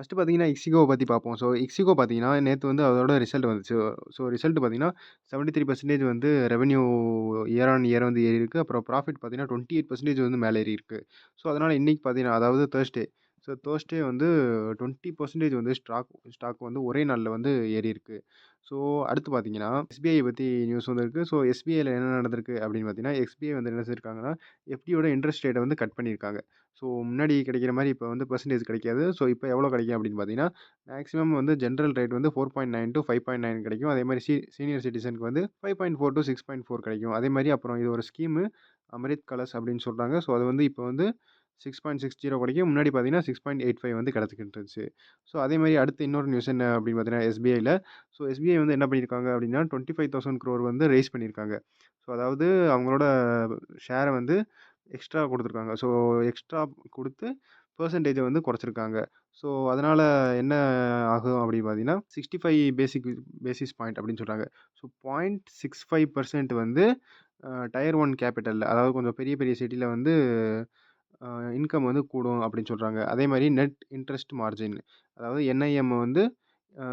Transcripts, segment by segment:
First பார்த்தீங்கன்னா, இக்ஸிகோவை பற்றி பார்ப்போம். ஸோ, இக்ஸிகோ பார்த்தீங்கன்னா, நேற்று வந்து அதோட ரிசல்ட் வந்துச்சு. ஸோ, ரிசல்ட் பார்த்தீங்கன்னா, 73% வந்து ரெவன்யூ இயர் ஆன் இயர் வந்து ஏறி இருக்குது அப்புறம் ப்ராஃபிட் பார்த்தீங்கன்னா, 28% வந்து மேலே ஏறி இருக்குது ஸோ, அதனால் இன்னைக்கு பார்த்தீங்கன்னா, அதாவது தேர்ஸ்டே. ஸோ, தேர்ஸ்டே வந்து 20% வந்து ஸ்டாக் ஸ்டாக் வந்து ஒரே நாளில் வந்து ஏறியிருக்கு. ஸோ, அடுத்து பார்த்தீங்கன்னா, எஸ்பிஐ பற்றி நியூஸ் வந்திருக்கு. ஸோ, எஸ்பிஐயில் என்ன நடந்திருக்கு அப்படின்னு பார்த்தீங்கன்னா, எஸ்பிஐ வந்து என்ன செஞ்சிருக்காங்கன்னா, எஃப்டியோட இன்ட்ரெஸ்ட் ரேட்டை வந்து கட் பண்ணியிருக்காங்க. ஸோ, முன்னாடி கிடைக்கிற மாதிரி இப்போ வந்து பர்சன்டேஜ் கிடைக்காது. ஸோ, இப்போ எவ்வளோ கிடைக்கும் அப்படின்னு பார்த்தீங்கன்னா, மேக்ஸிமம் வந்து ஜென்ரல் ரேட் வந்து 4.9 டூ 5.9 கிடைக்கும். அதே மாதிரி சி சீனியர் சிட்டிசனுக்கு வந்து 5.4 டூ 6.4 கிடைக்கும். அதே மாதிரி அப்புறம் இது ஒரு ஸ்கீமு அமிர்த் கலர்ஸ் அப்படின்னு சொல்கிறாங்க ஸோ, அது வந்து இப்போ வந்து 6.60 கிடைக்கும். முன்னாடி பார்த்தீங்கன்னா, 6.85 வந்து கிடச்சிக்கிட்டு இருந்துச்சு. ஸோ, அதே அடுத்து இன்னொரு நியூஸ் என்ன அப்படின்னு பார்த்தீங்கன்னா, எஸ்பிஐயில் ஸோ, எஸ்பிஐ வந்து என்ன பண்ணியிருக்காங்க அப்படின்னா, 25,000 க்ரோர் வந்து ரெய்ஸ் பண்ணியிருக்காங்க. ஸோ, அதாவது அவங்களோட ஷேரை வந்து எக்ஸ்ட்ரா கொடுத்துருக்காங்க ஸோ, எக்ஸ்ட்ரா கொடுத்து பர்சன்டேஜை வந்து குறைச்சிருக்காங்க. ஸோ, அதனால் என்ன ஆகும் அப்படின்னு பார்த்தீங்கன்னா, 65 பேசிக் பேசிஸ் பாயிண்ட் அப்படின்னு சொல்கிறாங்க ஸோ, 0.65% வந்து டயர் ஒன் கேபிட்டலில் அதாவது கொஞ்சம் பெரிய பெரிய சிட்டியில் வந்து இன்கம் வந்து கூடும் அப்படின்னு சொல்கிறாங்க அதே மாதிரி நெட் இன்ட்ரெஸ்ட் மார்ஜின் அதாவது என்ஐஎம் வந்து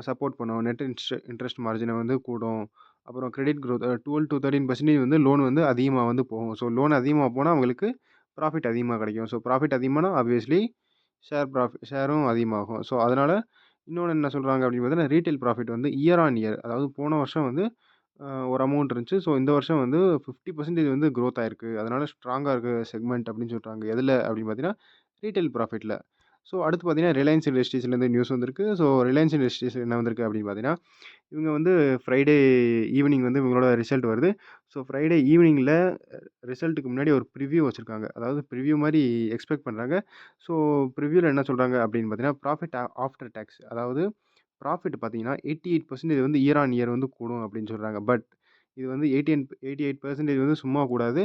சப்போர்ட் பண்ணும். நெட் இன்ஸ்ட் இன்ட்ரெஸ்ட் மார்ஜினை வந்து கூடும். அப்புறம் கிரெடிட் குரோத் அ 12 டூ 13% வந்து லோன் வந்து அதிகமாக வந்து போகும். ஸோ, லோன் அதிகமாக போனால் அவங்களுக்கு ப்ராஃபிட் அதிகமாக கிடைக்கும். ஸோ, ப்ராஃபிட் அதிகமானால் ஆப்வியஸ்லி ஷேர் ப்ராஃபிட் ஷேரும் அதிகமாகும். ஸோ, அதனால் இன்னொன்று என்ன சொல்கிறாங்க அப்படின்னு பார்த்தீங்கன்னா, ரீட்டைல் ப்ராஃபிட் வந்து இயர் ஆன் இயர் அதாவது போன வருஷம் வந்து ஒரு அமௌண்ட் இருந்துச்சு. ஸோ, இந்த வருஷம் வந்து 50% வந்து க்ரோத் ஆயிருக்கு. அதனால் ஸ்ட்ராங்காக இருக்குது செக்மெண்ட் அப்படின்னு சொல்கிறாங்க எதில் அப்படின்னு பார்த்தீங்கன்னா, ரீட்டைல் ப்ராஃபிட்டில் ஸோ, அடுத்து பார்த்தீங்கன்னா, ரிலையன்ஸ் இண்டஸ்ட்ரீஸ்லேருந்து நியூஸ் வந்திருக்கு. ஸோ, ரிலையன்ஸ் இண்டஸ்ட்ரீஸ் என்ன வந்திருக்கு அப்படின்னு பார்த்தீங்கன்னா, இவங்க வந்து ஃப்ரைடே ஈவினிங் வந்து இவங்களோட ரிசல்ட் வருது. ஸோ, ஃப்ரைடே ஈவினிங்கில் ரிசல்ட்டுக்கு முன்னாடி ஒரு ப்ரிவ்யூ வச்சுருக்காங்க அதாவது ப்ரிவ்யூ மாதிரி எக்ஸ்பெக்ட் பண்ணுறாங்க ஸோ, ப்ரிவ்யூவில் என்ன சொல்கிறாங்க அப்படின்னு பார்த்தீங்கன்னா, ப்ராஃபிட் ஆஃப்டர் டேக்ஸ் அதாவது ப்ராஃபிட் பார்த்தீங்கன்னா, 88% வந்து இயர் ஆன் இயர் வந்து கூடும் அப்படின்னு சொல்கிறாங்க பட் இது வந்து 18 88% வந்து சும்மா கூடாது.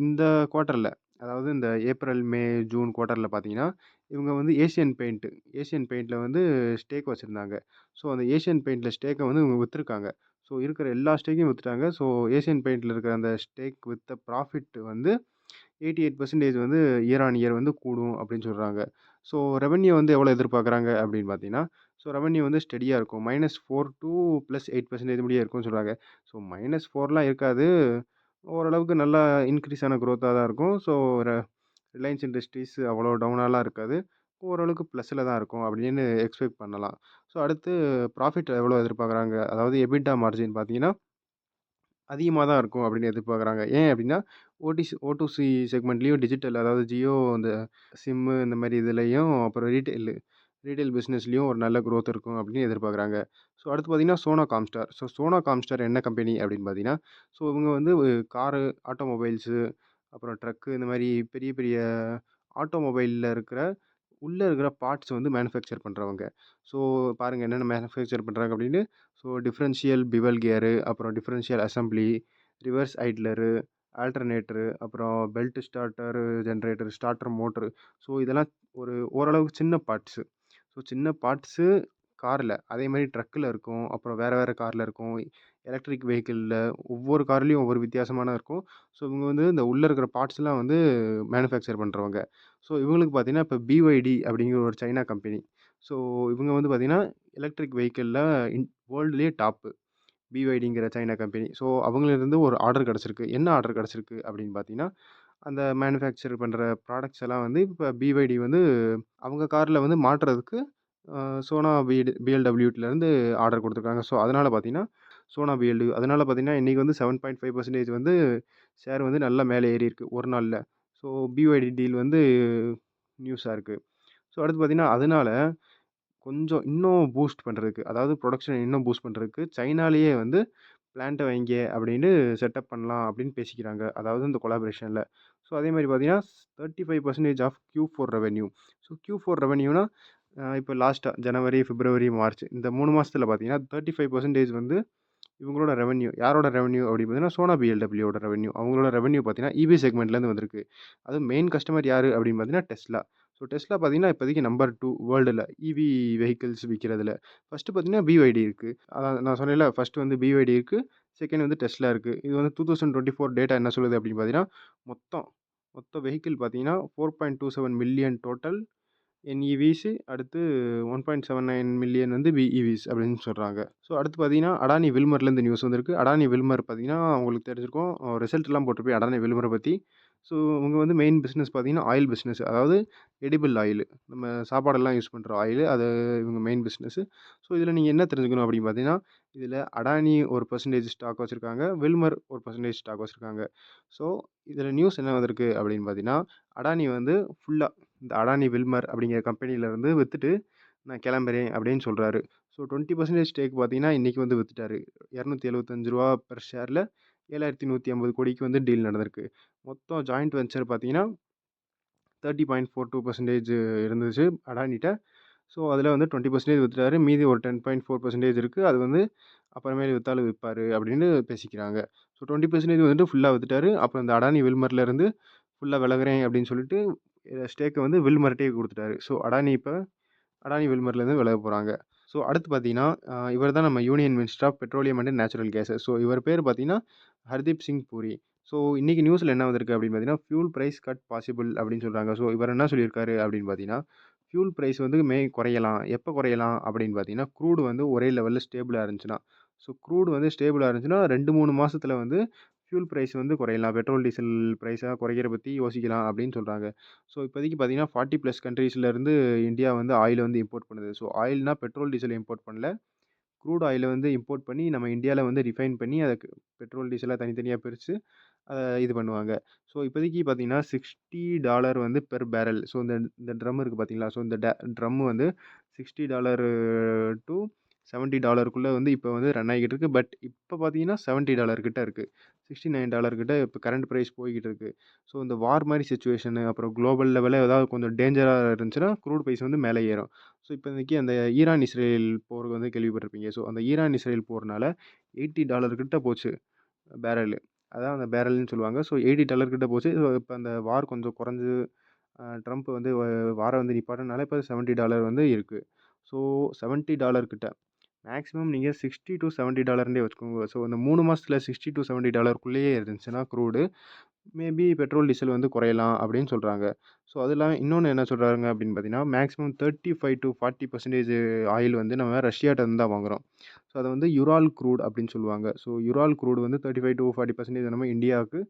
இந்த குவார்ட்டரில் அதாவது இந்த ஏப்ரல், மே, ஜூன் குவார்ட்டரில் பார்த்தீங்கன்னா, இவங்க வந்து ஏசியன் பெயிண்ட்டு ஏசியன் பெயிண்ட்டில் வந்து ஸ்டேக் வச்சுருந்தாங்க. ஸோ, அந்த ஏஷியன் பெயிண்ட்டில் ஸ்டேக்கை வந்து இவங்க விற்றுருக்காங்க ஸோ, இருக்கிற எல்லா ஸ்டேக்கையும் விற்றுட்டாங்க ஸோ, ஏசியன் பெயிண்டில் இருக்கிற அந்த ஸ்டேக் வித்த ப்ராஃபிட் வந்து 88% வந்து இயர் ஆன் இயர் வந்து கூடும் அப்படின்னு சொல்கிறாங்க ஸோ, ரெவன்யூ வந்து எவ்வளோ எதிர்பார்க்குறாங்க அப்படின்னு பார்த்தீங்கன்னா, ஸோ, ரெவென்யூ வந்து ஸ்டெடியாக இருக்கும். மைனஸ் ஃபோர் டூ +8% முடிய இருக்கும்னு சொல்கிறாங்க ஸோ, மைனஸ் ஃபோர்லாம் இருக்காது. ஓரளவுக்கு நல்லா இன்க்ரீஸ் ஆன தான் இருக்கும். ஸோ, ரிலையன்ஸ் இண்டஸ்ட்ரீஸ் அவ்வளோ டவுனாலாம் இருக்காது. ஓரளவுக்கு ப்ளஸில் தான் இருக்கும் அப்படின்னு எக்ஸ்பெக்ட் பண்ணலாம். ஸோ, அடுத்து ப்ராஃபிட் எவ்வளோ எதிர்பார்க்குறாங்க அதாவது எபிட்டா மார்ஜின் பார்த்தீங்கன்னா, அதிகமாக தான் இருக்கும் அப்படின்னு எதிர்பார்க்குறாங்க. ஏன் அப்படின்னா, ஓடிசி ஓடிசி செக்மெண்ட்லேயும் டிஜிட்டல் அதாவது ஜியோ இந்த சிம்மு இந்த மாதிரி இதுலேயும் அப்புறம் ரீட்டெயிலு ரீட்டைல் பிஸ்னஸ்லேயும் ஒரு நல்ல குரோத் இருக்கும் அப்படின்னு எதிர்பார்க்குறாங்க. ஸோ, அடுத்து பார்த்தீங்கன்னா, Sona Comstar. So, Sona Comstar என்ன கம்பெனி அப்படின்னு பார்த்தீங்கன்னா, ஸோ, இவங்க வந்து காரு, ஆட்டோமொபைல்ஸு அப்புறம் ட்ரக்கு இந்த மாதிரி பெரிய பெரிய ஆட்டோமொபைலில் இருக்கிற உள்ளே இருக்கிற பார்ட்ஸ் வந்து மேனுஃபேக்சர் பண்ணுறவங்க ஸோ, பாருங்க என்னென்ன மேனுஃபேக்சர் பண்ணுறாங்க அப்படின்னு. ஸோ, டிஃப்ரென்ஷியல் பிவல் கியரு, அப்புறம் differential assembly reverse idler, alternator, அப்புறம் belt starter, generator starter motor. So, இதெல்லாம் ஒரு ஓரளவுக்கு சின்ன பார்ட்ஸு. ஸோ, சின்ன பார்ட்ஸு காரில் அதே மாதிரி ட்ரக்கில் இருக்கும். அப்புறம் வேறு வேறு காரில் இருக்கும். எலக்ட்ரிக் வெஹிக்கிளில் ஒவ்வொரு கார்லேயும் ஒவ்வொரு வித்தியாசமான இருக்கும். ஸோ, இவங்க வந்து இந்த உள்ளே இருக்கிற பார்ட்ஸ்லாம் வந்து மேனுஃபேக்சர் பண்ணுறவங்க ஸோ, இவங்களுக்கு பார்த்தீங்கன்னா, இப்போ பிஒய்டி அப்படிங்கிற ஒரு சைனா கம்பெனி. ஸோ, இவங்க வந்து பார்த்தீங்கன்னா, எலக்ட்ரிக் வெஹிக்கிளில் இன் வேர்ல்டுலேயே டாப்பு. பிஒய்டிங்கிற சைனா கம்பெனி. ஸோ, அவங்களிருந்து ஒரு ஆர்டர் கிடச்சிருக்கு என்ன ஆர்டர் கிடச்சிருக்கு அப்படின்னு பார்த்தீங்கன்னா, அந்த மேனுஃபேக்சர் பண்ணுற ப்ராடக்ட்ஸ் எல்லாம் வந்து இப்போ பிவைடி வந்து அவங்க காரில் வந்து மாட்டுறதுக்கு சோனா பிஎட் பிஎல்டபிள்யூட்லேருந்து ஆர்டர் கொடுத்துருக்காங்க. ஸோ, அதனால் பார்த்தீங்கன்னா, சோனா பிஎல்டபிள்யூ அதனால் பார்த்தீங்கன்னா, இன்றைக்கி வந்து 7.5% வந்து ஷேர் வந்து நல்லா மேலே ஏறி இருக்குது ஒரு நாளில். ஸோ, பிஒய்டி டீல் வந்து நியூஸாக இருக்குது ஸோ, அடுத்து பார்த்தீங்கன்னா, அதனால் கொஞ்சம் இன்னும் பூஸ்ட் பண்ணுறதுக்கு அதாவது ப்ரொடக்ஷன் இன்னும் பூஸ்ட் பண்ணுறதுக்கு சைனாலேயே வந்து பிளான்ட்டை வைங்க அப்படின்னு செட்டப் பண்ணலாம் அப்படின்னு பேசிக்கிறாங்க. அதாவது இந்த கொலாபரேஷனில் ஸோ, அதே மாதிரி பார்த்தீங்கன்னா, 35% of Q4 revenue. So, Q4 ரெவென்யூனா ரெவன்யூனா இப்போ லாஸ்ட்டாக ஜனவரி, பிப்ரவரி, மார்ச் இந்த மூணு மாதத்தில் பார்த்தீங்கன்னா, 35% வந்து இவங்களோட ரெவன்யூ யாரோட ரெவன்யூ அப்படின்னு பார்த்தீங்கன்னா, சோனா பிஎல்டபிள்யூட ரெவன்யூ அவங்களோட ரெவன்யூ பார்த்தீங்கன்னா, இபி செக்மெண்ட்லேருந்து வந்திருக்கு. அதுவும் மெயின் கஸ்டமர் யார் அப்படின்னு பார்த்தீங்கன்னா, டெஸ்லா. ஸோ, டெஸ்லா பார்த்தீங்கன்னா, இப்போதைக்கு நம்பர் டூ வேர்ல்டில் இவி வெஹிக்கிள்ஸ் விற்கிறதுல ஃபஸ்ட்டு பார்த்தீங்கன்னா, பிஒய்டி இருக்குது அதான் நான் சொன்னேன்ல ஃபஸ்ட்டு வந்து பிஒய்டி இருக்குது செகண்ட் வந்து டெஸ்லா இருக்குது இது வந்து 2024 டேட்டா என்ன சொல்லுது அப்படின்னு பார்த்தீங்கன்னா, மொத்தம் மொத்த வெஹிக்கிள் பார்த்தீங்கன்னா, 4.27 மில்லியன் டோட்டல் என்இவிஸு அடுத்து 1.79 மில்லியன் வந்து பிஇவிஸ் அப்படின்னு சொல்கிறாங்க ஸோ அடுத்து பார்த்தீங்கன்னா, அடானி வில்மர்லேருந்து நியூஸ் வந்திருக்கு. அடானி வில்மர் பார்த்தீங்கன்னா, உங்களுக்கு தெரிஞ்சிருக்கும். ரிசல்ட்லாம் போட்டிருப்பேன் அடானி வில்மரை பற்றி ஸோ இவங்க வந்து மெயின் பிஸ்னஸ் பார்த்தீங்கன்னா, ஆயில் பிஸ்னஸ் அதாவது எடிபிள் ஆயிலு. நம்ம சாப்பாடெல்லாம் யூஸ் பண்ணுற ஆயிலு. அது இவங்க மெயின் பிஸ்னஸ்ஸு ஸோ இதில் நீங்கள் என்ன தெரிஞ்சுக்கணும் அப்படின்னு பார்த்தீங்கன்னா, இதில் அடானி ஒரு பர்சன்டேஜ் ஸ்டாக் வச்சுருக்காங்க வில்மர் ஒரு பர்சன்டேஜ் ஸ்டாக் வச்சுருக்காங்க ஸோ இதில் நியூஸ் என்ன வந்திருக்கு அப்படின்னு பார்த்தீங்கன்னா, அடானி வந்து ஃபுல்லாக இந்த அடானி வில்மர் அப்படிங்கிற கம்பெனியிலேருந்து விற்றுட்டு நான் கிளம்புறேன் அப்படின்னு சொல்கிறாரு ஸோ 20% ஸ்டேக் பார்த்தீங்கன்னா, இன்றைக்கி வந்து வித்துட்டாரு. ரூ. 275 பெர் ஷேரில் 7,150 கோடிக்கு வந்து டீல் நடந்திருக்கு. மொத்தம் ஜாயிண்ட் வெஞ்சர் பார்த்தீங்கன்னா 30.42% இருந்துச்சு அடானிட்ட. ஸோ அதில் வந்து 20% வித்துட்டாரு. மீதி ஒரு டென் பாயிண்ட் ஃபோர் பர்சன்டேஜ் இருக்குது அது வந்து அப்புறமேல் விற்றாலும் விற்பார் அப்படின்னு பேசிக்கிறாங்க. ஸோ 20% வந்துட்டு ஃபுல்லாக வித்துட்டாரு. அப்புறம் இந்த அடானி வில்மர்லேருந்து ஃபுல்லாக விலகிறேன் அப்படின்னு சொல்லிட்டு ஸ்டேக்கை வந்து வில்மர்ட்டே கொடுத்துட்டாரு ஸோ அடானி இப்போ அடானி வில்மர்லேருந்து விலக போகிறாங்க ஸோ அடுத்து பார்த்தீங்கன்னா, இவர் தான் நம்ம union minister of petroleum and natural gases. So இவர் பேர் பார்த்தீங்கன்னா, ஹர்தீப் சிங் பூரி. ஸோ இன்றைக்கி நியூஸில் என்ன வந்திருக்கு அப்படின்னு பார்த்தீங்கன்னா, ஃபியூல் பிரைஸ் கட் பாசிபிள் அப்படின்னு சொல்கிறாங்க ஸோ இவர் என்ன சொல்லியிருக்காரு அப்படின்னு பார்த்தீங்கன்னா, ஃபியூல் ப்ரைஸ் வந்து மே குறையலாம். எப்போ குறையலாம் அப்படின்னு பார்த்தீங்கன்னா, க்ரூடு வந்து ஒரே லெவலில் ஸ்டேபிளாக இருந்துச்சுன்னா. ஸோ க்ரூடு வந்து ஸ்டேபிளாக இருந்துச்சுன்னா ரெண்டு மூணு மாதத்தில் வந்து ஃபியூல் ப்ரைஸ் வந்து குறையலாம். பெட்ரோல், டீசல் ப்ரைஸாக குறைக்கிற பற்றி யோசிக்கலாம் அப்படின்னு சொல்கிறாங்க ஸோ இப்போதைக்கு பார்த்தீங்கன்னா, 40 ப்ளஸ் கண்ட்ரீஸ்லேருந்து இந்தியா வந்து ஆயில் வந்து இம்போர்ட் பண்ணுது. ஸோ ஆயில்னா பெட்ரோல், டீசல் இம்போர்ட் பண்ணல. க்ரூட் ஆயிலை வந்து இம்போர்ட் பண்ணி நம்ம இந்தியாவில் வந்து ரிஃபைன் பண்ணி அதுக்கு பெட்ரோல், டீசலாக தனித்தனியாக பிரித்து அதை இது பண்ணுவாங்க. ஸோ இப்போதைக்கு பார்த்தீங்கன்னா, $60 வந்து பெர் பேரல். ஸோ இந்த இந்த ட்ரம் இருக்குது பார்த்தீங்களா? ஸோ இந்த ட ட்ரம் வந்து $60 டூ $70க்குள்ள வந்து இப்போ வந்து ரன் ஆகிட்டு இருக்குது பட் இப்போ பார்த்தீங்கன்னா, செவன்ட்டி டாலர் கிட்டே இருக்குது சிக்ஸ்டி நைன் டாலர் கிட்டே இப்போ கரண்ட் பிரைஸ் போய்கிட்டு இருக்குது ஸோ இந்த வார் மாதிரி சுச்சுவேஷனு அப்புறம் குளோபல் லெவலில் ஏதாவது கொஞ்சம் டேஞ்சராக இருந்துச்சுன்னா, க்ரூட் ப்ரைஸ் வந்து மேலே ஏறும். ஸோ இப்போதைக்கு அந்த ஈரான், இஸ்ரேல் போருக்கு வந்து கேள்விப்பட்டிருப்பீங்க. ஸோ அந்த ஈரான், இஸ்ரேல் போகிறனால எயிட்டி டாலர் கிட்ட போச்சு பேரல் அதான் அந்த பேரல்ன்னு சொல்லுவாங்க. ஸோ $80 கிட்ட போச்சு. ஸோ இப்போ அந்த வார் கொஞ்சம் குறைஞ்சு ட்ரம்ப் வந்து வாரம் வந்து நிப்பாட்டினால இப்போ செவன்ட்டி டாலர் வந்து இருக்குது ஸோ $70 கிட்ட. மேக்ஸிமம் நீங்கள் சிக்ஸ்டி டு செவன்ட்டி டாலர்னே வச்சுக்கோங்க. ஸோ இந்த மூணு மாதத்தில் சிக்ஸ்டி டு செவன்ட்டி டாலருக்குள்ளேயே இருந்துச்சுன்னா க்ரூடு, மேபி பெட்ரோல், டீசல் வந்து குறையலாம் அப்படின்னு சொல்கிறாங்க ஸோ அது இல்லாமல் இன்னொன்று என்ன சொல்கிறாங்க அப்படின்னு பார்த்தீங்கன்னா, மேக்ஸிமம் 35-40% ஆயில் வந்து நம்ம ரஷ்யாட்ட தான் வாங்குறோம். ஸோ அதை வந்து யுரால் க்ரூட் அப்படின்னு சொல்லுவாங்க. ஸோ யுரால் க்ரூட் வந்து 35-40% நம்ம இந்தியாவுக்கு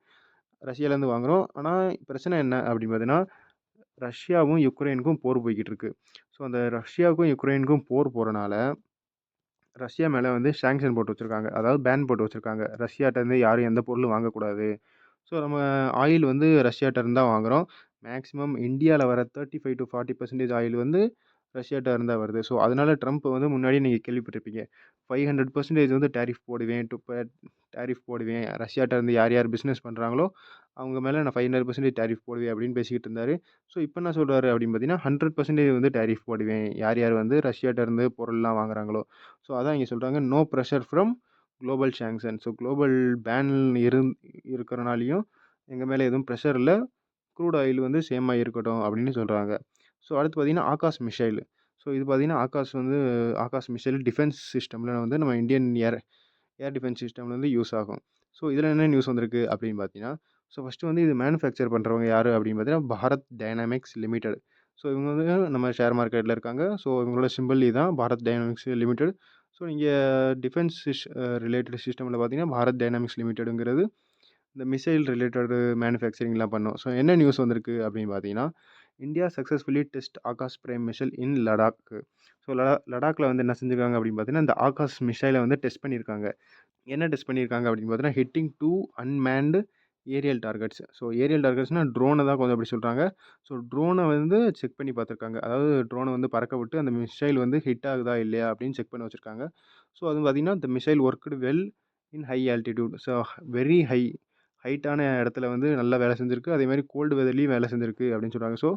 ரஷ்யாலேருந்து வாங்குறோம். ஆனால் பிரச்சனை என்ன அப்படின்னு பார்த்தீங்கன்னா, ரஷ்யாவும், யுக்ரைனுக்கும் போர் போய்கிட்டு இருக்குது ஸோ அந்த ரஷ்யாவுக்கும், யுக்ரைனுக்கும் போர் போகிறனால ரஷ்யா மேலே வந்து சாங்ஷன் போட்டு வச்சுருக்காங்க. அதாவது பேன் போட்டு வச்சுருக்காங்க. ரஷ்யாட்டேருந்து யாரும் எந்த பொருளும் வாங்கக்கூடாது. ஸோ நம்ம ஆயில் வந்து ரஷ்யாட்டேருந்து தான் வாங்குகிறோம் மேக்ஸிமம் இந்தியாவில் வர 35-40% ஆயில் வந்து ரஷ்யாட்ட இருந்தால் வருது. ஸோ அதனால் ட்ரம்ப் வந்து முன்னாடியே நீங்கள் கேள்விப்பட்டிருப்பீங்க. 500% வந்து டாரிஃப் போடுவேன். டு டேரிஃப் டாரிஃப் போடுவேன். ரஷ்யாட்ட இருந்து யார் யார் பிஸ்னஸ் பண்ணுறாங்களோ அவங்க மேலே நான் 500% டாரிஃப் போடுவேன் அப்படின்னு பேசிக்கிட்டு இருந்தார் ஸோ இப்போ என்ன சொல்கிறாரு அப்படின்னு பார்த்தீங்கன்னா, 100% வந்து டேரிஃப் போடுவேன். யார் யார் வந்து ரஷ்யாட்ட இருந்து பொருள்லாம் வாங்குறாங்களோ. ஸோ அதான் இங்கே சொல்கிறாங்க no pressure from global sanction. So global ban இருந் இருக்கிறனாலையும் எங்கள் மேலே எதுவும் ப்ரெஷர் இல்லை க்ரூட் ஆயில் வந்து சேமாக இருக்கட்டும் அப்படின்னு சொல்கிறாங்க ஸோ அடுத்து பார்த்தீங்கன்னா, ஆகாஷ் மிஷைல் ஸோ இது பார்த்தீங்கன்னா, ஆகாஷ் வந்து ஆகாஷ் மிஷைல் டிஃபென்ஸ் சிஸ்டமில் வந்து நம்ம இந்தியன் ஏர் ஏர் டிஃபென்ஸ் சிஸ்டமில் வந்து யூஸ் ஆகும். ஸோ இதில் என்ன நியூஸ் வந்திருக்கு அப்படின்னு பார்த்தீங்கன்னா, ஸோ ஃபஸ்ட்டு வந்து இது மேனுஃபேக்சர் பண்ணுறவங்க யார் அப்படின்னு பார்த்தீங்கன்னா, பாரத் டைனாமிக்ஸ் லிமிடெட். ஸோ இவங்க வந்து நம்ம ஷேர் மார்க்கெட்டில் இருக்காங்க. ஸோ இவங்களோட சிம்பிள் இதான் பாரத் டைனாமிக்ஸ் லிமிடெட். ஸோ நீங்கள் டிஃபென்ஸ் சிஸ் ரிலேட்டட் சிஸ்டமில் பார்த்தீங்கன்னா, பாரத் டைனாமிக்ஸ் லிமிடெடுங்கிறது இந்த மிசைல் ரிலேட்டடு மேனுஃபேக்சரிங்லாம் பண்ணும். ஸோ என்ன நியூஸ் வந்திருக்கு அப்படின்னு பார்த்தீங்கன்னா, India successfully test Akash prime missile in Ladakh. So லடா லடாக்கில் வந்து என்ன செஞ்சிருக்காங்க அப்படின்னு பார்த்தீங்கன்னா, இந்த ஆகாஷ் மிஷைலை வந்து டெஸ்ட் பண்ணியிருக்காங்க. என்ன டெஸ்ட் பண்ணியிருக்காங்க அப்படின்னு பார்த்தீங்கன்னா, hitting two unmanned aerial targets. So aerial டார்கெட்ஸ்னால் ட்ரோனை தான் கொஞ்சம் அப்படி சொல்கிறாங்க ஸோ ட்ரோனை வந்து செக் பண்ணி பார்த்துருக்காங்க. அதாவது ட்ரோனை வந்து பறக்க விட்டு அந்த மிசைல் வந்து ஹிட் ஆகுதா இல்லையா அப்படின்னு செக் பண்ணி வச்சுருக்காங்க ஸோ அது பார்த்திங்கன்னா இந்த missile worked well in high altitude. So very high ஹைட்டான இடத்துல வந்து நல்லா வேலை செஞ்சுருக்குது அதே மாதிரி கோல்டு வெதர்லேயும் வேலை செஞ்சிருக்கு அப்படின்னு சொல்கிறாங்க ஸோ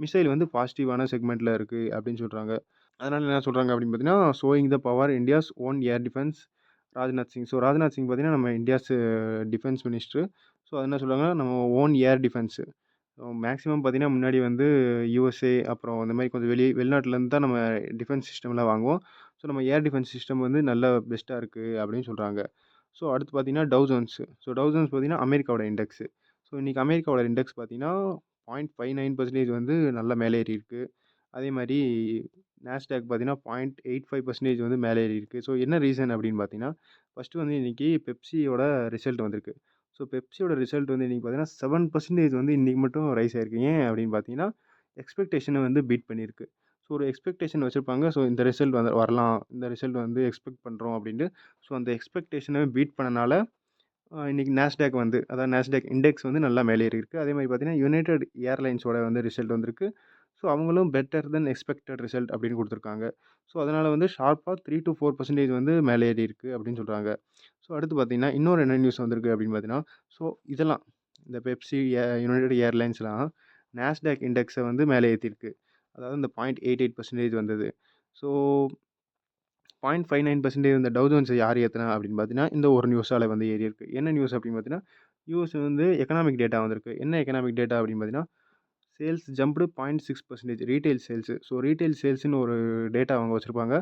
மிசைல் வந்து பாசிட்டிவான செக்மெண்ட்டில் இருக்குது அப்படின்னு சொல்கிறாங்க அதனால் என்ன சொல்கிறாங்க அப்படின்னு பார்த்தீங்கன்னா, showing the power India's own air defence Rajnath Singh. So Rajnath Singh பார்த்தீங்கன்னா, நம்ம இந்தியாஸ் டிஃபென்ஸ் மினிஸ்டர். ஸோ அது என்ன சொல்கிறாங்கன்னா நம்ம ஓன் ஏர் டிஃபென்ஸ். மேக்ஸிமம் பார்த்திங்கன்னா முன்னாடி வந்து யூஎஸ்ஏ அப்புறம் இந்த மாதிரி கொஞ்சம் வெளி வெளிநாட்டிலேருந்து தான் நம்ம டிஃபென்ஸ் சிஸ்டம்லாம் வாங்குவோம். ஸோ நம்ம ஏர் டிஃபென்ஸ் சிஸ்டம் வந்து நல்ல பெஸ்ட்டாக இருக்குது அப்படின்னு சொல்கிறாங்க ஸோ அடுத்து பார்த்தீங்கன்னா, டவுசன்ஸு ஸோ டவுசன்ஸ் பார்த்தீங்கன்னா, அமெரிக்காவோட இண்டெக்ஸ். ஸோ இன்றைக்கி அமெரிக்காவோட இண்டெக்ஸ் பார்த்தீங்கன்னா, 0.59% வந்து நல்லா மேலே ஏறியிருக்கு. அதே மாதிரி நாஸ்டாக் பார்த்தீங்கன்னா, 0.85% வந்து மேலே இருக்குது ஸோ என்ன ரீசன் அப்படின்னு பார்த்தீங்கன்னா, ஃபர்ஸ்ட்டு வந்து இன்னைக்கு பெப்சியோட ரிசல்ட் வந்திருக்கு. ஸோ பெப்சியோட ரிசல்ட் வந்து இன்றைக்கி பார்த்தீங்கன்னா, செவன் பர்சன்டேஜ் வந்து இன்றைக்கி மட்டும் ரைஸ் ஆயிருக்கு. ஏன் அப்படின்னு பார்த்தீங்கன்னா, எக்ஸ்பெக்டேஷனை வந்து பீட் பண்ணியிருக்கு. ஸோ ஒரு எக்ஸ்பெக்டேஷன் வச்சுருப்பாங்க ஸோ இந்த ரிசல்ட் வந்து வரலாம். இந்த ரிசல்ட் வந்து எக்ஸ்பெக்ட் பண்ணுறோம் அப்படின்ட்டு. ஸோ அந்த எக்ஸ்பெக்டேஷனை பீட் பண்ணனால, இன்றைக்கி நேஷ்டேக் வந்து அதாவது நாஸ்டாக் இண்டெக்ஸ் வந்து நல்லா மேலே இருக்குது அதே மாதிரி பார்த்தீங்கன்னா, யுனைடெட் ஏர்லைன்ஸோட வந்து ரிசல்ட் வந்திருக்கு. ஸோ அவங்களும் பெட்டர் தென் எக்ஸ்பெக்டட் ரிசல்ட் அப்படின்னு கொடுத்துருக்காங்க ஸோ அதனால் வந்து ஷார்ப்பாக த்ரீ டு ஃபோர் பர்சன்டேஜ் வந்து மேலே ஏறி இருக்குது அப்படின்னு சொல்கிறாங்க ஸோ அடுத்து பார்த்தீங்கன்னா, இன்னொரு என்ன நியூஸ் வந்திருக்கு அப்படின்னு பார்த்தீங்கன்னா, ஸோ இதெல்லாம் இந்த பெப்சி, ஏ ஏர்லைன்ஸ்லாம் நாஸ்டாக் இண்டெக்ஸை வந்து மேலே ஏற்றிருக்கு அதாவது இந்த 0.88% வந்தது. ஸோ 0.59% இந்த டவ் ஜோன்ஸ யார் ஏற்றினா அப்படின்னு பார்த்தீங்கன்னா, இந்த ஒரு நியூஸால் வந்து ஏறியிருக்கு. என்ன நியூஸ் அப்படின்னு பார்த்தீங்கன்னா, யூஎஸ் வந்து எக்கனாமிக் டேட்டா வந்திருக்கு. என்ன எக்கனாமிக் டேட்டா அப்படின்னு பார்த்தீங்கன்னா, sales jumped 0.6% retail sales. So retail சேல்ஸ்னு ஒரு டேட்டா அவங்க வச்சுருப்பாங்க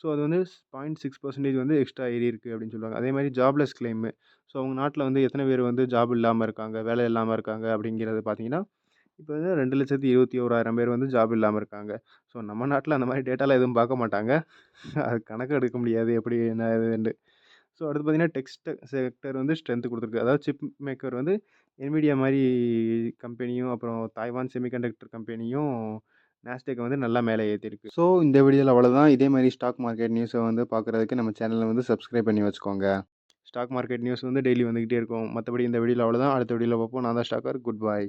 ஸோ அது வந்து 0.6% வந்து எக்ஸ்ட்ரா ஏறி இருக்குது அப்படின்னு சொல்லுவாங்க. அதே மாதிரி ஜாப்லெஸ் கிளைமு. ஸோ அவங்க நாட்டில் வந்து எத்தனை பேர் வந்து ஜாப் இல்லாமல் இருக்காங்க, வேலை இல்லாமல் இருக்காங்க அப்படிங்கிறது பார்த்தீங்கன்னா, இப்போ வந்து 2,21,000 பேர் வந்து ஜாப் இல்லாமல் இருக்காங்க. ஸோ நம்ம நாட்டில் அந்த மாதிரி டேட்டாலாம் எதுவும் பார்க்க மாட்டாங்க. அது கணக்கு எடுக்க முடியாது எப்படி என்ன இதுன்னு ஸோ அடுத்து பார்த்தீங்கன்னா, டெக்ஸ்ட் செக்டர் வந்து ஸ்ட்ரென்த் கொடுத்துருக்கு அதாவது சிப் மேக்கர் வந்து என்விடியா மாதிரி கம்பெனியும், அப்புறம் தாய்வான் செமிகண்டக்டர் கம்பெனியும் நாஸ்டாக்க வந்து நல்லா மேலே ஏற்றிருக்கு ஸோ இந்த வீடியோவில் அவ்வளோதான். இதே மாதிரி ஸ்டாக் மார்க்கெட் நியூஸை வந்து பார்க்குறதுக்கு நம்ம சேனலை வந்து சப்ஸ்கிரைப் பண்ணி வச்சுக்கோங்க. ஸ்டாக் மார்க்கெட் நியூஸ் வந்து டெய்லி வந்துக்கிட்டே இருக்கும். மற்றபடி இந்த வீடியோவில் அவ்வளோதான். அடுத்த வீடியோவில் பார்ப்போம். நான் தான் ஸ்டாக்கர். குட் பாய்